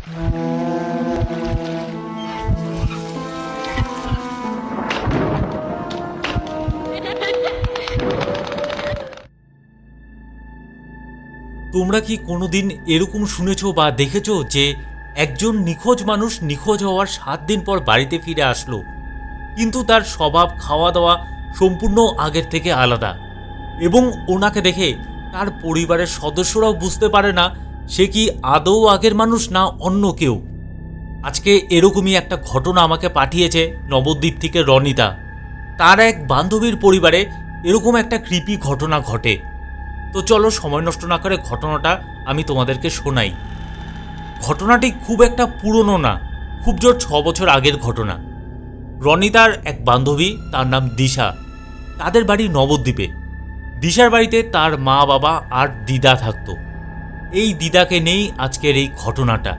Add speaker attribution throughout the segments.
Speaker 1: তোমরা কি কোনোদিন এরকম শুনেছ বা দেখেছ যে একজন নিখোঁজ মানুষ নিখোঁজ হওয়ার সাত দিন পর বাড়িতে ফিরে আসলো? কিন্তু তার স্বভাব খাওয়া দাওয়া সম্পূর্ণ আগের থেকে আলাদা এবং ওনাকে দেখে তার পরিবারের সদস্যরাও বুঝতে পারে না সে কি আদৌ আগের মানুষ না অন্য কেউ? আজকে এরকমই একটা ঘটনা আমাকে পাঠিয়েছে নবদ্বীপ থেকে রনিতা। তার এক বান্ধবীর পরিবারে এরকম একটা কৃপি ঘটনা ঘটে। তো চলো সময় নষ্ট না করে ঘটনাটা আমি তোমাদেরকে শোনাই। ঘটনাটি খুব একটা পুরনো না, খুব জোর ছ বছর আগের ঘটনা। রনিতার এক বান্ধবী, তার নাম দিশা। তাদের বাড়ি নবদ্বীপে। দিশার বাড়িতে তার মা বাবা আর দিদা থাকতো। এই দিদাকে নেই আজকের এই ঘটনাটা।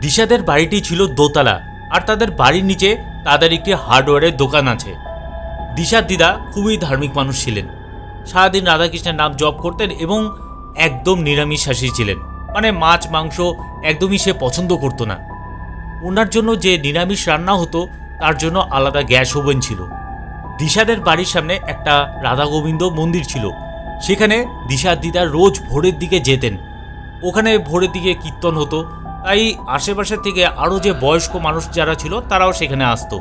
Speaker 1: দিশাদের বাড়িটি ছিল দোতলা, আর তাদের বাড়ির নিচে তাদের একটি হার্ডওয়্যারের দোকান আছে। দিশার দিদা খুবই ধার্মিক মানুষ ছিলেন। সারাদিন রাধাকৃষ্ণের নাম জপ করতেন এবং একদম নিরামিষাসী ছিলেন। মানে মাছ, মাংস একদমই সে পছন্দ করতো না। ওনার জন্য যে নিরামিষ রান্না হতো, তার জন্য আলাদা গ্যাস ওভেন ছিল। দিশাদের বাড়ির সামনে একটা রাধা গোবিন্দ মন্দির ছিল। সেখানে দিশার দিদা রোজ ভোরের দিকে যেতেন। ওখানে ভোরের দিকে কীর্তন হতো। তাই আশেপাশের থেকে আরও যে বয়স্ক মানুষ যারা ছিল, তারাও সেখানে আসতো।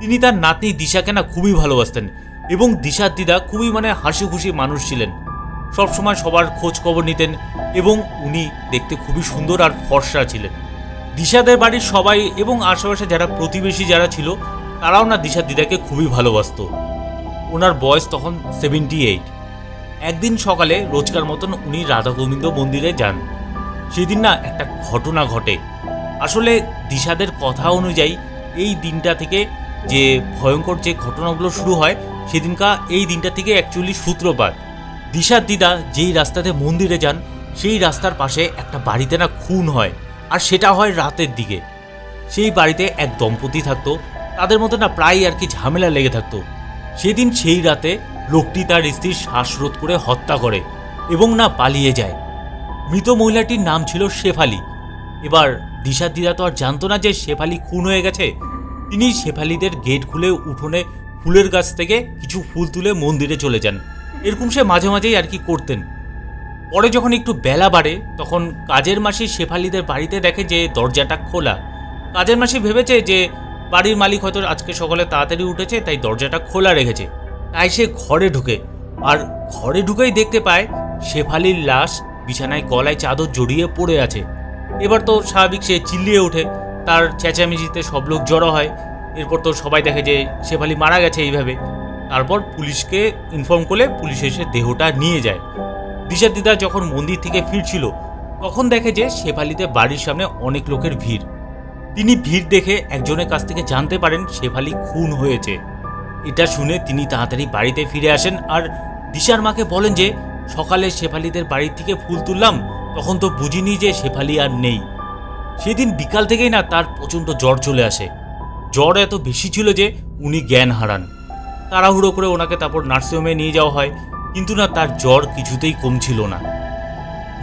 Speaker 1: তিনি তার নাতনি দিশাকে না খুবই ভালোবাসতেন এবং দিশার দিদা খুবই মানে হাসি খুশি মানুষ ছিলেন। সবসময় সবার খোঁজ খবর নিতেন এবং উনি দেখতে খুবই সুন্দর আর ফর্সা ছিলেন। দিশাদের বাড়ির সবাই এবং আশেপাশে যারা প্রতিবেশী যারা ছিল, তারাও না দিশার দিদাকে খুবই ভালোবাসতো। ওনার বয়স তখন সেভেন্টি এইট একদিন সকালে রোজকার মতন উনি রাধা গোবিন্দ মন্দিরে যান। সেদিন না একটা ঘটনা ঘটে। আসলে দিশাদের কথা অনুযায়ী এই দিনটা থেকে যে ভয়ঙ্কর যে ঘটনাগুলো শুরু হয় সেদিনকা এই দিনটা থেকে অ্যাকচুয়ালি সূত্রপাত। দিশার দিদা যেই রাস্তাতে মন্দিরে যান, সেই রাস্তার পাশে একটা বাড়িতে না খুন হয়, আর সেটা হয় রাতের দিকে। সেই বাড়িতে এক দম্পতি থাকতো, তাদের মধ্যে না প্রায় আর কি ঝামেলা লেগে থাকতো। সেদিন সেই রাতে লোকটি তার স্ত্রীর শ্বাসরোধ করে হত্যা করে এবং না পালিয়ে যায়। মৃত মহিলাটির নাম ছিল শেফালি। এবার দিশা দিদা তো আর জানতো না যে শেফালি খুন হয়ে গেছে। তিনি শেফালিদের গেট খুলে উঠোনে ফুলের গাছ থেকে কিছু ফুল তুলে মন্দিরে চলে যান। এরকম সে মাঝে মাঝেই আর কি করতেন। পরে যখন একটু বেলা বাড়ে, তখন কাজের মাসি শেফালিদের বাড়িতে দেখে যে দরজাটা খোলা। কাজের মাসি ভেবেছে যে বাড়ির মালিক হয়তো আজকে সকালে তাড়াতাড়ি উঠেছে, তাই দরজাটা খোলা রেখেছে। তাই সে ঘরে ঢুকে। আর ঘরে ঢুকেই দেখতে পায়, শেফালির লাশ বিছানায় গলায় চাদর জড়িয়ে পড়ে আছে। এবার তো স্বাভাবিক সে চিল্লিয়ে ওঠে, তার চেঁচামেচিতে সব লোক জড়ো হয়। এরপর তো সবাই দেখে যে শেফালি মারা গেছে এইভাবে। তারপর পুলিশকে ইনফর্ম করলে পুলিশ এসে দেহটা নিয়ে যায়। দিশা দিদা যখন মন্দির থেকে ফিরছিল, তখন দেখে যে শেফালিতে বাড়ির সামনে অনেক লোকের ভিড়। তিনি ভিড় দেখে একজনের কাছ থেকে জানতে পারেন শেফালি খুন হয়েছে। এটা শুনে তিনি তাড়াতাড়ি বাড়িতে ফিরে আসেন আর দিশার মাকে বলেন যে, সকালে শেফালিদের বাড়ি থেকে ফুল তুললাম, তখন তো বুঝিনি যে শেফালি আর নেই। সেদিন বিকাল থেকেই না তার প্রচণ্ড জ্বর চলে আসে। জ্বর এত বেশি ছিল যে উনি জ্ঞান হারান। তাড়াহুড়ো করে ওনাকে তারপর নার্সিংহোমে নিয়ে যাওয়া হয়, কিন্তু না তার জ্বর কিছুতেই কমছিল না।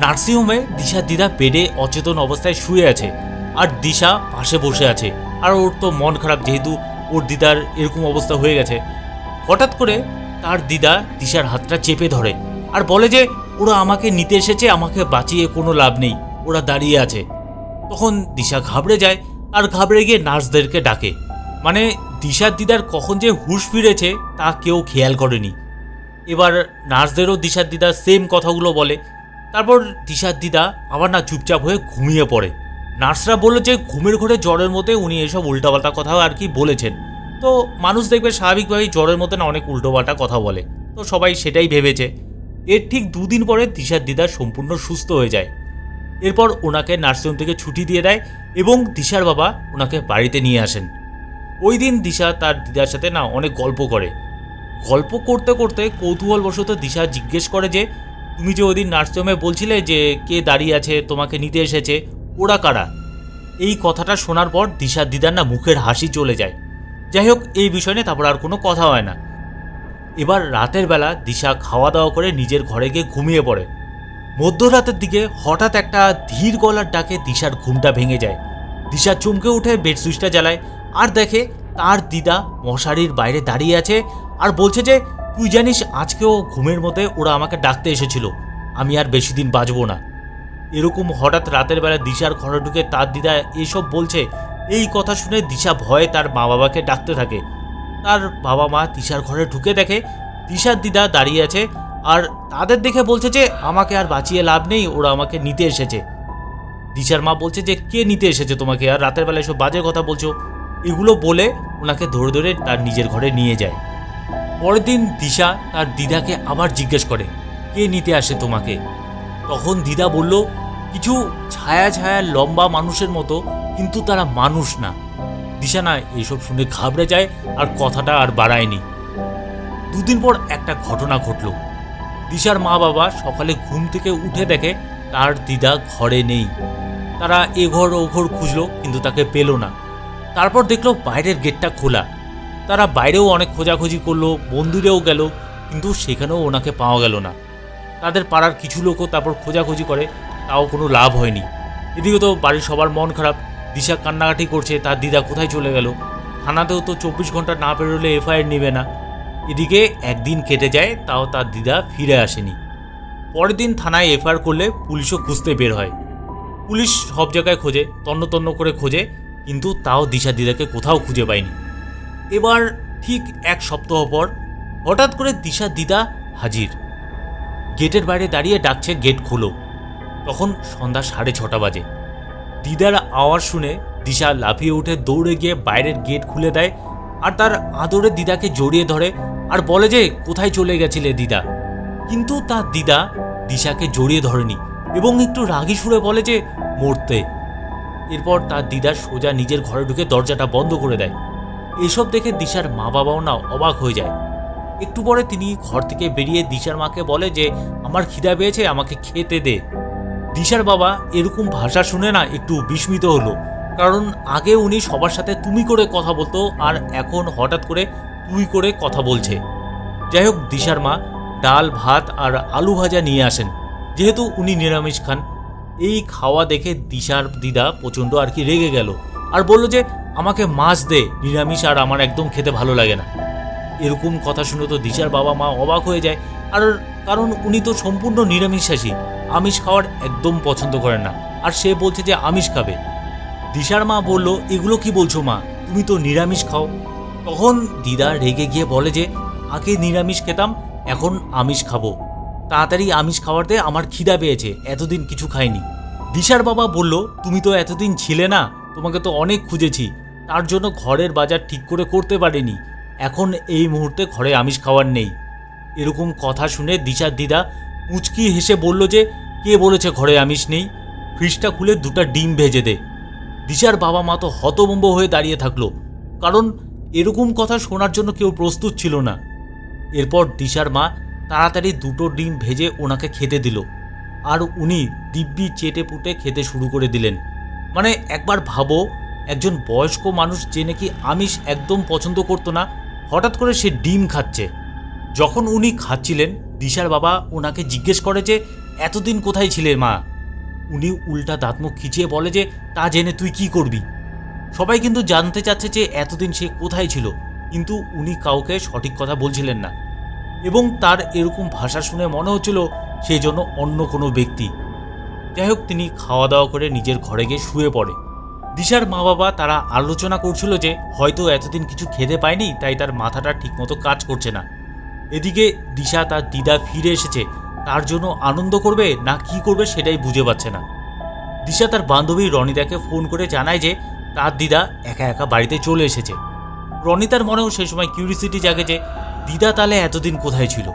Speaker 1: নার্সিংহোমে দিশা দিদা বেডে অচেতন অবস্থায় শুয়ে আছে, আর দিশা পাশে বসে আছে, আর ওর তো মন খারাপ যেহেতু ওর দিদার এরকম অবস্থা হয়ে গেছে। হঠাৎ করে তার দিদা দিশার হাতটা চেপে ধরে আর বলে যে, ওরা আমাকে নিতে এসেছে, আমাকে বাঁচিয়ে কোনো লাভ নেই, ওরা দাঁড়িয়ে আছে। তখন দিশা ঘাবড়ে যায় আর ঘাবড়ে গিয়ে নার্সদেরকে ডাকে। মানে দিশার দিদার কখন যে হুশ ফিরেছে, তা কেউ খেয়াল করেনি। এবার নার্সদেরও দিশার দিদা সেম কথাগুলো বলে। তারপর দিশার দিদা আবার না চুপচাপ হয়ে ঘুমিয়ে পড়ে। নার্সরা বলল যে ঘুমের ঘরে জ্বরের মধ্যে উনি এসব উল্টোপাল্টা কথা আর কি বলেছেন। তো মানুষ দেখবে স্বাভাবিকভাবেই জ্বরের মধ্যে না অনেক উল্টোপাল্টা কথা বলে। তো সবাই সেটাই ভেবেছে। এর ঠিক দুদিন পরে দিশার দিদা সম্পূর্ণ সুস্থ হয়ে যায়। এরপর ওনাকে নার্সিংহোম থেকে ছুটি দিয়ে দেয় এবং দিশার বাবা ওনাকে বাড়িতে নিয়ে আসেন। ওই দিন দিশা তার দিদার সাথে না অনেক গল্প করে। গল্প করতে করতে কৌতূহলবশত দিশা জিজ্ঞেস করে যে, তুমি যে ওই দিন নার্সিংহোমে বলছিলে যে কে দাঁড়িয়ে আছে, তোমাকে নিতে এসেছে ওরা কারা? এই কথাটা শোনার পর দিশার দিদার না মুখের হাসি চলে যায়। যাই হোক, এই বিষয় নিয়ে তারপর আর কোনো কথা হয় না। এবার রাতের বেলা দিশা খাওয়া দাওয়া করে নিজের ঘরে গিয়ে ঘুমিয়ে পড়ে। মধ্যরাতের দিকে হঠাৎ একটা ধীর গলার ডাকে দিশার ঘুমটা ভেঙে যায়। দিশা চমকে উঠে বেড সুইচটা জ্বালায় আর দেখে তার দিদা মশারির বাইরে দাঁড়িয়ে আছে আর বলছে যে, তুই জানিস আজকেও ঘুমের মধ্যে ওরা আমাকে ডাকতে এসেছিল। আমি আর বেশি দিন বাঁচবো না। এরকম হঠাৎ রাতের বেলা দিশার ঘরে ঢুকে তার দিদা এসব বলছে, এই কথা শুনে দিশা ভয়ে তার মা বাবাকে ডাকতে থাকে। তার বাবা মা দিশার ঘরে ঢুকে দেখে দিশার দিদা দাঁড়িয়ে আছে আর তাদের দেখে বলছে যে, আমাকে আর বাঁচিয়ে লাভ নেই, ওরা আমাকে নিতে এসেছে। দিশার মা বলছে যে, কে নিতে এসেছে তোমাকে? আর রাতের বেলা এসব বাজে কথা বলছো? এগুলো বলে ওনাকে ধরে ধরে তার নিজের ঘরে নিয়ে যায়। পরের দিন দিশা তার দিদাকে আবার জিজ্ঞেস করে, কে নিতে আসে তোমাকে? তখন দিদা বলল কিছু ছায়া ছায়া লম্বা মানুষের মতো, কিন্তু তারা মানুষ না। দিশা না এইসব শুনে ঘাবড়ে যায় আর কথাটা আর বাড়ায়নি। দুদিন পর একটা ঘটনা ঘটল। দিশার মা বাবা সকালে ঘুম থেকে উঠে দেখে তার দিদা ঘরে নেই। তারা এ ঘর ও ঘর খুঁজলো, কিন্তু তাকে পেল না। তারপর দেখল বাইরের গেটটা খোলা। তারা বাইরেও অনেক খোঁজাখুঁজি করল, মন্দিরেও গেল, কিন্তু সেখানেও ওনাকে পাওয়া গেল না। তাদের পাড়ার কিছু লোকও তারপর খোঁজাখুঁজি করে তাও কোনো লাভ হয়নি। এদিকে তো বাড়ির সবার মন খারাপ। দিশা কান্নাকাটি করছে, তার দিদা কোথায় চলে গেল? থানাতেও তো চব্বিশ ঘণ্টা না পেরোলে এফআইআর নেবে না। এদিকে একদিন কেটে যায়, তাও তার দিদা ফিরে আসেনি। পরের দিন থানায় এফআইআর করলে পুলিশও খুঁজতে বের হয়। পুলিশ সব জায়গায় খোঁজে তন্ন করে খোঁজে, কিন্তু তাও দিশা দিদাকে কোথাও খুঁজে পায়নি। এবার ঠিক এক সপ্তাহ পর হঠাৎ করে দিশা দিদা হাজির। গেটের বাইরে দাঁড়িয়ে ডাকছে, গেট খোলো। তখন সন্ধ্যা সাড়ে ছটা বাজে। দিদার আওয়াজ শুনে দিশা লাফিয়ে উঠে দৌড়ে গিয়ে বাইরের গেট খুলে দেয় আর তার আদরে দিদাকে জড়িয়ে ধরে আর বলে যে, কোথায় চলে গেছিলে দিদা? কিন্তু তার দিদা দিশাকে জড়িয়ে ধরেনি এবং একটু রাগি সুরে বলে যে, মরতে। এরপর তার দিদা সোজা নিজের ঘরে ঢুকে দরজাটা বন্ধ করে দেয়। এসব দেখে দিশার মা বাবাও না অবাক হয়ে যায়। একটু পরে তিনি ঘর থেকে বেরিয়ে দিশার মাকে বলে যে, আমার খিদা পেয়েছে, আমাকে খেতে দে। দিশার বাবা এরকম ভাষা শুনে না একটু বিস্মিত হলো। কারণ আগে উনি সবার সাথে তুমি করে কথা বলতো, আর এখন হঠাৎ করে তুই করে কথা বলছে। যাই হোক, দিশার মা ডাল, ভাত আর আলু ভাজা নিয়ে আসেন। যেহেতু উনি নিরামিষ খান, এই খাওয়া দেখে দিশার দিদা প্রচণ্ড আর কি রেগে গেল আর বলল যে, আমাকে মাছ দে, নিরামিষ আর আমার একদম খেতে ভালো লাগে না। এরকম কথা শুনে তো দিশার বাবা মা অবাক হয়ে যায়। আর কারণ উনি তো সম্পূর্ণ নিরামিষাসী আমিষ খাওয়ার একদম পছন্দ করে না। আর সে বলছে যে আমিষ খাবে। দিশার মা বলল, এগুলো কি বলছো মা? তুমি তো নিরামিষ খাও। তখন দিদা রেগে গিয়ে বলে যে, আগে নিরামিষ খেতাম, এখন আমিষ খাব। তাড়াতাড়ি আমিষ খাওয়াতে আমার খিদা পেয়েছে, এতদিন কিছু খাইনি। দিশার বাবা বলল, তুমি তো এতদিন ছিলে না, তোমাকে তো অনেক খুঁজেছি। তার জন্য ঘরের বাজার ঠিক করে করতে পারিনি। এখন এই মুহূর্তে ঘরে আমিষ খাওয়ার নেই। এরকম কথা শুনে দিশার দিদা মুচকি হেসে বলল যে, কে বলেছে ঘরে আমিষ নেই? ফ্রিজটা খুলে দুটো ডিম ভেজে দে। দিশার বাবা মা তো হতবম্ব হয়ে দাঁড়িয়ে থাকল। কারণ এরকম কথা শোনার জন্য কেউ প্রস্তুত ছিল না। এরপর দিশার মা তাড়াতাড়ি দুটো ডিম ভেজে ওনাকে খেতে দিল। আর উনি দিব্যি চেটে পুটে খেতে শুরু করে দিলেন। মানে একবার ভাবো, একজন বয়স্ক মানুষ যে নাকি আমিষ একদম পছন্দ করতো না, হঠাৎ করে সে ডিম খাচ্ছে। যখন উনি খাচ্ছিলেন দিশার বাবা ওনাকে জিজ্ঞেস করে যে, এতদিন কোথায় ছিলে মা? উনি উল্টা দাঁতমুখ খিচিয়ে বলে যে, তা জেনে তুই কি করবি? সবাই কিন্তু জানতে চাচ্ছে যে, এতদিন সে কোথায় ছিল? কিন্তু উনি কাউকে সঠিক কথা বলছিলেন না। এবং তার এরকম ভাষা শুনে মনে হচ্ছিল সে জন্য অন্য কোনো ব্যক্তি। যাই হোক, তিনি খাওয়া দাওয়া করে নিজের ঘরে গিয়ে শুয়ে পড়ে। দিশার মা বাবা তারা আলোচনা করছিল যে, হয়তো এতদিন কিছু খেতে পায়নি তাই তার মাথাটা ঠিকমতো কাজ করছে না। এদিকে দিশা তার দিদা ফিরে এসেছে। তার জন্য আনন্দ করবে না কি করবে সেটাই বুঝে পাচ্ছে না। দিশা তার বান্ধবী রনিতাকে ফোন করে জানায় যে তার দিদা একা একা বাড়িতে চলে এসেছে। রনিতার মনেও সেই সময় কিউরিসিটি জাগে যে দিদা তাহলে এতদিন কোথায় ছিল?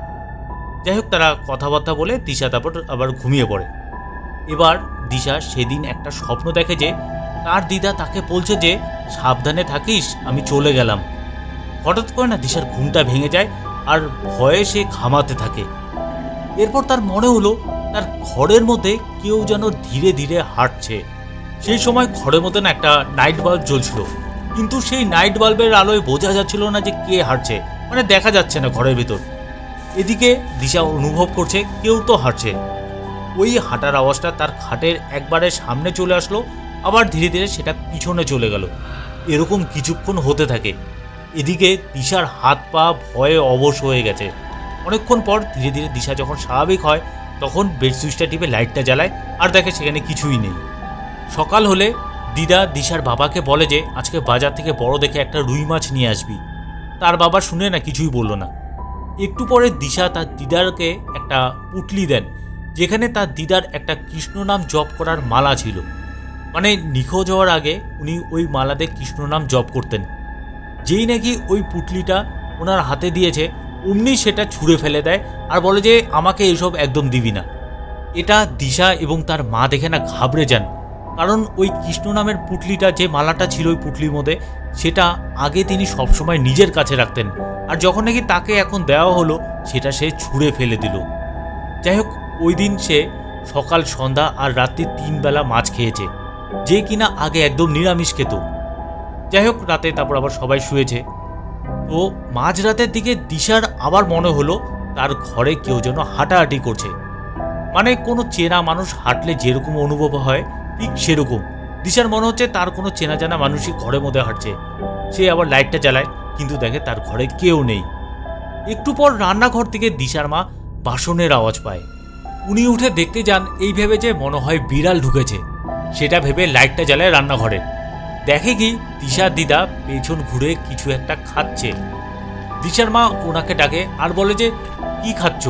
Speaker 1: যাই হোক, তারা কথাবার্তা বলে দিশা তারপর আবার ঘুমিয়ে পড়ে। এবার দিশা সেদিন একটা স্বপ্ন দেখে যে তার দিদা তাকে বলছে যে, সাবধানে থাকিস, আমি চলে গেলাম। হঠাৎ করে না দিশার ঘুমটা ভেঙে যায় আর ভয়ে সে ঘামাতে থাকে। এরপর তার মনে হলো, তার ঘরের মধ্যে কেউ যেন ধীরে ধীরে হাঁটছে। সেই সময় ঘরের মতন একটা নাইট বাল্ব জ্বলছিল। কিন্তু সেই নাইট বাল্বের আলোয় বোঝা যাচ্ছিল না যে কে হাঁটছে। মানে দেখা যাচ্ছে না ঘরের ভিতর। এদিকে দিশা অনুভব করছে, কেউ তো হাঁটছে। ওই হাঁটার আওয়াজটা তার খাটের একবারে সামনে চলে আসলো। আবার ধীরে ধীরে সেটা পিছনে চলে গেল। এরকম কিছুক্ষণ হতে থাকে। এদিকে দিশার হাত পা ভয়ে অবশ হয়ে গেছে। অনেকক্ষণ পর ধীরে ধীরে দিশা যখন স্বাভাবিক হয়, তখন বেড সুইচটা টিপে লাইটটা জ্বালায় আর দেখে সেখানে কিছুই নেই। সকাল হলে দিদা দিশার বাবাকে বলে যে, আজকে বাজার থেকে বড় দেখে একটা রুই মাছ নিয়ে আসবি। তার বাবা শুনে না কিছুই বলল না। একটু পরে দিশা তার দিদারকে একটা পুটলি দেন, যেখানে তার দিদার একটা কৃষ্ণ নাম জপ করার মালা ছিল। মানে নিখোঁজ হওয়ার আগে উনি ওই মালাতে কৃষ্ণ নাম জপ করতেন। যেই নাকি ওই পুটলিটা ওনার হাতে দিয়েছে, অমনি সেটা ছুঁড়ে ফেলে দেয় আর বলে যে, আমাকে এসব একদম দিবি না। এটা দিশা এবং তার মা দেখে না ঘাবড়ে যান। কারণ ওই কৃষ্ণ নামের পুটলিটা, যে মালাটা ছিল ওই পুটলির মধ্যে, সেটা আগে তিনি সবসময় নিজের কাছে রাখতেন। আর যখন নাকি তাকে এখন দেওয়া হলো, সেটা সে ছুঁড়ে ফেলে দিল। যাই হোক, ওই দিন সে সকাল, সন্ধ্যা আর রাত্রি তিন বেলা মাছ খেয়েছে। যে কিনা আগে একদম নিরামিষ খেত। যাই হোক, রাতে তারপর আবার সবাই শুয়েছে। তো মাঝরাতের দিকে দিশার আবার মনে হলো তার ঘরে কেউ যেন হাঁটাহাঁটি করছে। মানে কোনো চেনা মানুষ হাঁটলে যেরকম অনুভব হয়, ঠিক সেরকম। দিশার মনে হচ্ছে তার কোনো চেনা জানা মানুষই ঘরের মধ্যে হাঁটছে। সে আবার লাইটটা জ্বালায়, কিন্তু দেখে তার ঘরে কেউ নেই। একটু পর রান্নাঘর থেকে দিশার মা বাসনের আওয়াজ পায়। উনি উঠে দেখতে যান, এই ভেবে যে মনে হয় বিড়াল ঢুকেছে। সেটা ভেবে লাইটটা জ্বালায় রান্নাঘরে। দেখে কি দিশার দিদা পেছন ঘুরে কিছু একটা খাচ্ছে? দিশার মা ওনাকে ডাকে আর বলে যে, কি খাচ্ছ?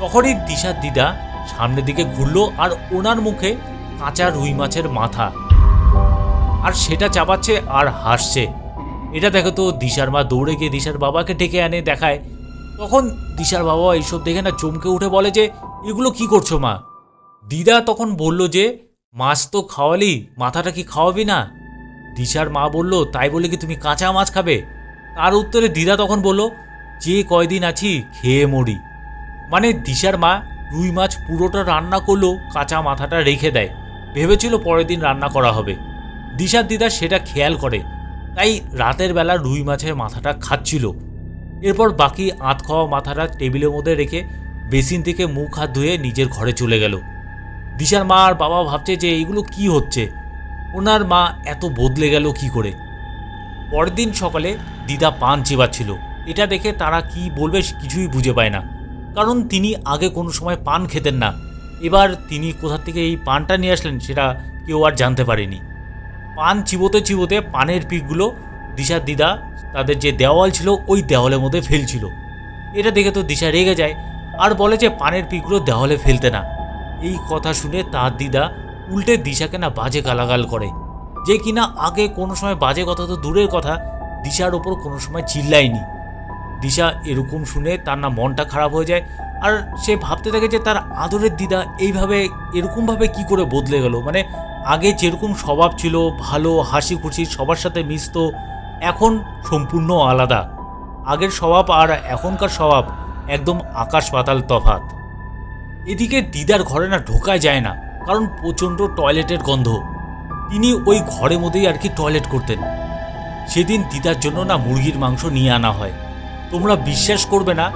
Speaker 1: তখনই দিশার দিদা সামনের দিকে ঘুরলো আর ওনার মুখে কাঁচা রুই মাছের মাথা। আর সেটা চাপাচ্ছে আর হাসছে। এটা দেখো তো দিশার মা দৌড়ে গিয়ে দিশার বাবাকে ডেকে আনে দেখায়। তখন দিশার বাবা এইসব দেখে না চমকে উঠে বলে যে, এগুলো কি করছ মা? দিদা তখন বলল যে, মাছ তো খাওয়ালি, মাথাটা কি খাওয়াবি না? দিশার মা বলল, তাই বলে কি তুমি কাঁচা মাছ খাবে? তার উত্তরে দিদা তখন বলল, যে কয়দিন আছি খেয়ে মরি। মানে দিশার মা রুই মাছ পুরোটা রান্না করলেও কাঁচা মাথাটা রেখে দেয়। ভেবেছিল পরের দিন রান্না করা হবে। দিশার দিদা সেটা খেয়াল করে। তাই রাতের বেলা রুই মাছের মাথাটা খাচ্ছিল। এরপর বাকি আঁত খাওয়া মাথাটা টেবিলের মধ্যে রেখে বেসিন থেকে মুখ হাত ধুয়ে নিজের ঘরে চলে গেল। দিশার মা আর বাবা ভাবছে যে এইগুলো কি হচ্ছে। ওনার মা এত বদলে গেল কি করে? পরের দিন সকালে দিদা পান চিবাচ্ছিল। এটা দেখে তারা কি বলবে কিছুই বুঝে পায় না। কারণ তিনি আগে কোনো সময় পান খেতেন না। এবার তিনি কোথা থেকে এই পানটা নিয়ে আসলেন সেটা কেউ আর জানতে পারেনি। পান চিবোতে চিবোতে পানের পিকগুলো দিশার দিদা, তাদের যে দেওয়াল ছিল ওই দেওয়ালের মধ্যে ফেলছিল। এটা দেখে তো দিশা রেগে যায়। আর বলে যে পানের পিকগুলো দেওয়ালে ফেলতে না। এই কথা শুনে তার দিদা উল্টে দিশাকে না বাজে গালাগাল করে। যে কিনা আগে কোনো সময় বাজে কথা তো দূরের কথা, দিশার ওপর কোনো সময় চিল্লায়নি। দিশা এরকম শুনে তার না মনটা খারাপ হয়ে যায়, আর সে ভাবতে থাকে যে তার আদরের দিদা এইভাবে, এরকমভাবে কি করে বদলে গেল? মানে আগে যেরকম স্বভাব ছিল, ভালো হাসি খুশি সবার সাথে মিশতো, এখন সম্পূর্ণ আলাদা। আগের স্বভাব আর এখনকার স্বভাব একদম আকাশ পাতাল তফাত। এদিকে দিদার ঘরে না ঢোকায় যায় না। কারণ প্রচণ্ড টয়লেটের গন্ধ। তিনি ওই ঘরের মধ্যেই আর কি টয়লেট করতেন। সেদিন দিদার জন্য না মুরগির মাংস নিয়ে আনা হয়। তোমরা বিশ্বাস করবে না,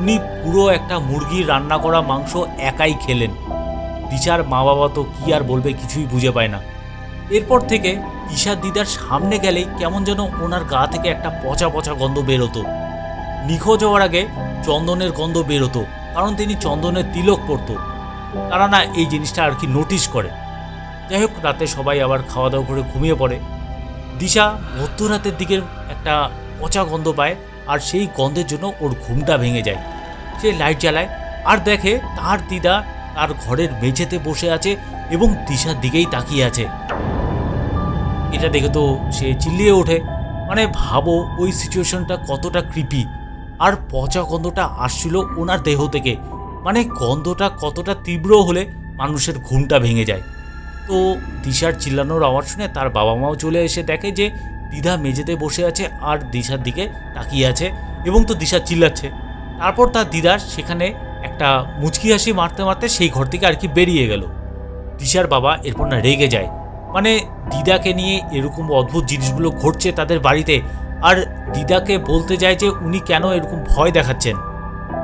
Speaker 1: উনি পুরো একটা মুরগির রান্না করা মাংস একাই খেলেন। দিশার মা বাবা তো কি আর বলবে কিছুই বুঝে পায় না। এরপর থেকে দিশার দিদার সামনে গেলেই কেমন যেন ওনার গা থেকে একটা পচা পচা গন্ধ বেরোতো। নিখোঁজ হওয়ার আগে চন্দনের গন্ধ বেরোতো, কারণ তিনি চন্দনের তিলক পরতো। তারা না এই জিনিসটা আর কি নোটিশ করে। যাই হোক, রাতে সবাই আবার খাওয়া দাওয়া করে ঘুমিয়ে পড়ে। দিশা মধ্যরাতের দিকে একটা পচা গন্ধ পায় আর সেই গন্ধের জন্য ওর ঘুমটা ভেঙে যায়। সে লাইট জ্বালায় আর দেখে তার দিদা তার ঘরের মেঝেতে বসে আছে এবং দিশার দিকেই তাকিয়ে আছে। এটা দেখে তো সে চিল্লিয়ে ওঠে। মানে ভাবো, ওই সিচুয়েশনটা কতটা কৃপি আর পচা গন্ধটা আসছিল ওনার দেহ থেকে। মানে গন্ধটা কতটা তীব্র হলে মানুষের ঘুমটা ভেঙে যায়। তো দিশার চিল্লানোর আওয়াজ শুনে তার বাবা মাও চলে এসে দেখে যে দিদা মেঝেতে বসে আছে আর দিশার দিকে তাকিয়ে আছে এবং তো দিশা চিল্লাচ্ছে। তারপর তার দিদার সেখানে একটা মুচকি হাসি মারতে মারতে সেই ঘর থেকে আর কি বেরিয়ে গেল। দিশার বাবা এরপর না রেগে যায়। মানে দিদাকে নিয়ে এরকম অদ্ভুত জিনিসগুলো ঘটছে তাদের বাড়িতে আর দিদাকে বলতে যায় যে উনি কেন এরকম ভয় দেখাচ্ছেন।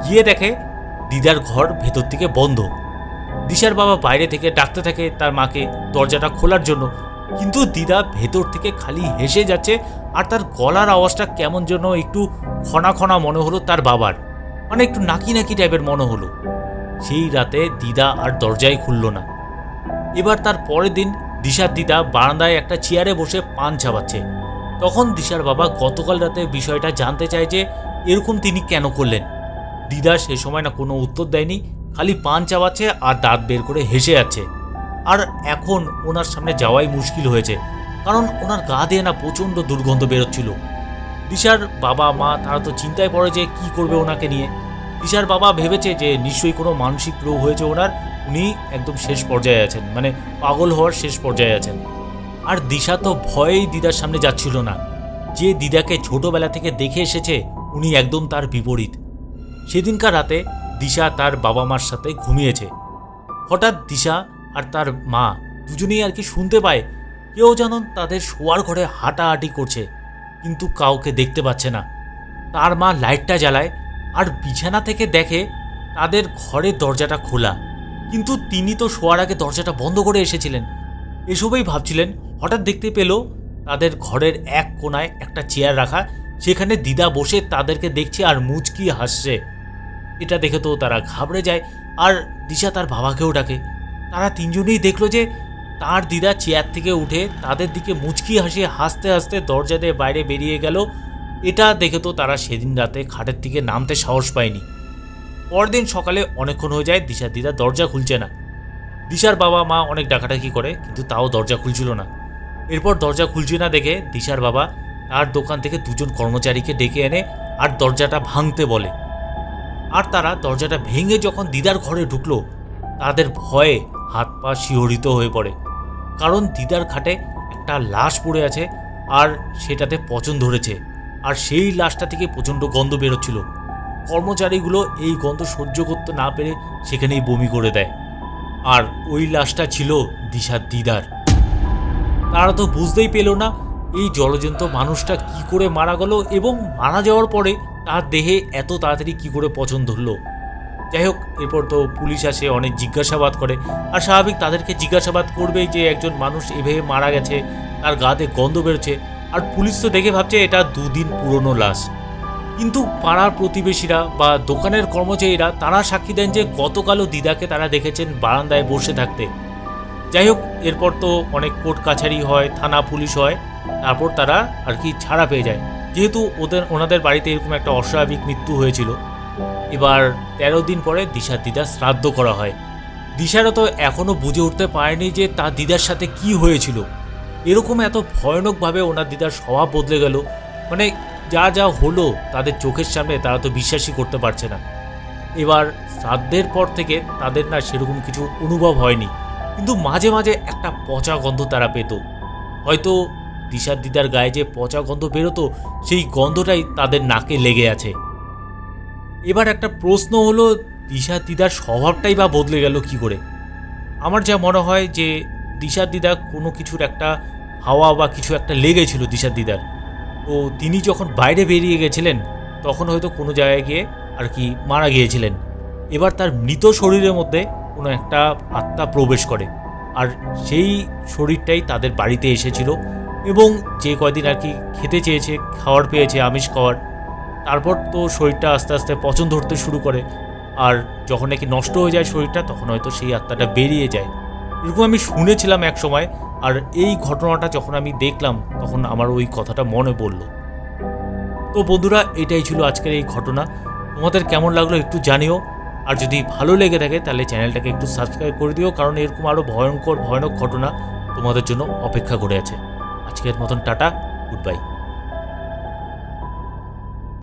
Speaker 1: গিয়ে দেখে দিদার ঘর ভেতর থেকে বন্ধ। দিশার বাবা বাইরে থেকে ডাকতে থাকে তার মাকে দরজাটা খোলার জন্য। কিন্তু দিদা ভেতর থেকে খালি হেসে যাচ্ছে আর তার গলার আওয়াজটা কেমন যেন একটু খনা খনা মনে হলো তার বাবার। মানে একটু নাকি নাকি টাইপের মনে হলো। সেই রাতে দিদা আর দরজাই খুলল না। এবার তার পরের দিন দিশার দিদা বারান্দায় একটা চেয়ারে বসে পান ছাপাচ্ছে। তখন দিশার বাবা গতকাল রাতে বিষয়টা জানতে চায় যে এরকম তিনি কেন করলেন। দিদা সে সময় না কোনো উত্তর দেয়নি, খালি পান চাবাচ্ছে আর দাঁত বের করে হেসে যাচ্ছে। আর এখন ওনার সামনে যাওয়াই মুশকিল হয়েছে, কারণ ওনার গা দিয়ে না প্রচণ্ড দুর্গন্ধ বেরোচ্ছিল। দিশার বাবা, মা, তারা তো চিন্তায় পড়ে যে কি করবে ওনাকে নিয়ে। দিশার বাবা ভেবেছে যে নিশ্চয়ই কোনো মানসিক রোগ হয়েছে ওনার, উনি একদম শেষ পর্যায়ে আছেন মানে পাগল হওয়ার শেষ পর্যায়ে আছেন। আর দিশা তো ভয়েই দিদার সামনে যাচ্ছিল না। যে দিদাকে ছোটবেলা থেকে দেখে এসেছে, উনি একদম তার বিপরীত। সেদিনকার রাতে দিশা তার বাবা মার সাথে ঘুমিয়েছে। হঠাৎ দিশা আর তার মা দুজনেই আর কি শুনতে পায়, কেউ যেন তাদের শোয়ার ঘরে হাঁটাহাঁটি করছে, কিন্তু কাউকে দেখতে পাচ্ছে না। তার মা লাইটটা জ্বালায় আর বিছানা থেকে দেখে তাদের ঘরের দরজাটা খোলা। কিন্তু তিনি তো শোয়ার আগে দরজাটা বন্ধ করে এসেছিলেন। এসবই ভাবছিলেন, হঠাৎ দেখতে পেল তাদের ঘরের এক কোনায় একটা চেয়ার রাখা, সেখানে দিদা বসে তাদেরকে দেখছে আর মুচকি হাসছে। এটা দেখে তো তারা ঘাবড়ে যায়, আর দিশা তার বাবাকেও ডাকে। তারা তিনজনেই দেখল যে তার দিদা চেয়ার থেকে উঠে তাদের দিকে মুচকি হাসিয়ে হাসতে হাসতে দরজা দিয়ে বাইরে বেরিয়ে গেল। এটা দেখে তো তারা সেদিন রাতে খাটের থেকে নামতে সাহস পায়নি। পরদিন সকালে অনেকক্ষণ হয়ে যায় দিশার দিদা দরজা খুলছে না। দিশার বাবা, মা অনেক ডাকাডাকি করে, কিন্তু তাও দরজা খুলছিল না। এরপর দরজা খুলছে না দেখে দিশার বাবা তার দোকান থেকে দুজন কর্মচারীকে ডেকে এনে আর দরজাটা ভাঙতে বলে। আর তারা দরজাটা ভেঙে যখন দিদার ঘরে ঢুকলো, তাদের ভয়ে হাত পা শিহরিত হয়ে পড়ে। কারণ দিদার খাটে একটা লাশ পড়ে আছে আর সেটাতে পচন ধরেছে। আর সেই লাশটা থেকে প্রচণ্ড গন্ধ বেরোচ্ছিল। কর্মচারীগুলো এই গন্ধ সহ্য করতে না পেরে সেখানেই বমি করে দেয়। আর ওই লাশটা ছিল দিশার দিদার। তারা তো বুঝতেই পেল না, এই জলজন্ত মানুষটা কি করে মারা গেল এবং মারা যাওয়ার পরে তার দেহে এত তাড়াতাড়ি কি করে পছন্দ ধরলো? যাই হোক এরপর তো পুলিশ আসে, অনেক জিজ্ঞাসাবাদ করে। আর স্বাভাবিক তাদেরকে জিজ্ঞাসাবাদ করবেই যে একজন মানুষ এভাবে মারা গেছে, তার গাতে গন্ধ বেরোচ্ছে। আর পুলিশ তো দেখে ভাবছে এটা দুদিন পুরনো লাশ। কিন্তু পাড়ার প্রতিবেশীরা বা দোকানের কর্মচারীরা তারা সাক্ষী দেন যে গতকালও দিদাকে তারা দেখেছেন বারান্দায় বসে থাকতে। যাই হোক এরপর তো অনেক কোর্ট কাছারি হয়, থানা পুলিশ হয়, তারপর তারা আর কি ছাড়া পেয়ে যায়। যেহেতু ওদের, ওনাদের বাড়িতে এরকম একটা অস্বাভাবিক মৃত্যু হয়েছিল, এবার তেরো দিন পরে দিশার দিদার শ্রাদ্ধ করা হয়। দিশারা তো এখনও বুঝে উঠতে পারেনি যে তার দিদার সাথে কি হয়েছিল। এরকম এত ভয়ানকভাবে ওনার দিদার স্বভাব বদলে গেল মানে যা যা হলো তাদের চোখের সামনে তারা তো বিশ্বাসই করতে পারছে না। এবার শ্রাদ্ধের পর থেকে তাদের না সেরকম কিছু অনুভব হয়নি, কিন্তু মাঝে মাঝে একটা পচা গন্ধ তারা পেত। হয়তো দিশার দিদার গায়ে যে পচা গন্ধ বেরোতো, সেই গন্ধটাই তাদের নাকে লেগে আছে। এবার একটা প্রশ্ন হলো, দিশা দিদার স্বভাবটাই বা বদলে গেল কি করে? আমার যা মনে হয় যে দিশার দিদা কোনো কিছুর একটা হাওয়া বা কিছু একটা লেগেছিল দিশার দিদার। তো তিনি যখন বাইরে বেরিয়ে গেছিলেন, তখন হয়তো কোনো জায়গায় গিয়ে আর কি মারা গিয়েছিলেন। এবার তার মৃত শরীরের মধ্যে কোনো একটা আত্মা প্রবেশ করে। আর সেই শরীরটাই তাদের বাড়িতে এসেছিল। এবং যে কয়দিন আর কি খেতে চেয়েছে, খাওয়ার পেয়েছে আমিষ খাওয়ার, তারপর তো শরীরটা আস্তে আস্তে পচন ধরতে শুরু করে। আর যখন নাকি নষ্ট হয়ে যায় শরীরটা, তখন হয়তো সেই আত্মাটা বেরিয়ে যায়। এরকম আমি শুনেছিলাম এক সময়, আর এই ঘটনাটা যখন আমি দেখলাম, তখন আমার ওই কথাটা মনে পড়ল। তো বন্ধুরা, এটাই ছিল আজকের এই ঘটনা। তোমাদের কেমন লাগল একটু জানিও। আর যদি ভালো লেগে থাকে, তাহলে চ্যানেলটাকে একটু সাবস্ক্রাইব করে দিও, কারণ এরকম আরও ভয়ঙ্কর, ভয়ানক ঘটনা তোমাদের জন্য অপেক্ষা করে আছে। আজকের মতন টাটা গুড বাই।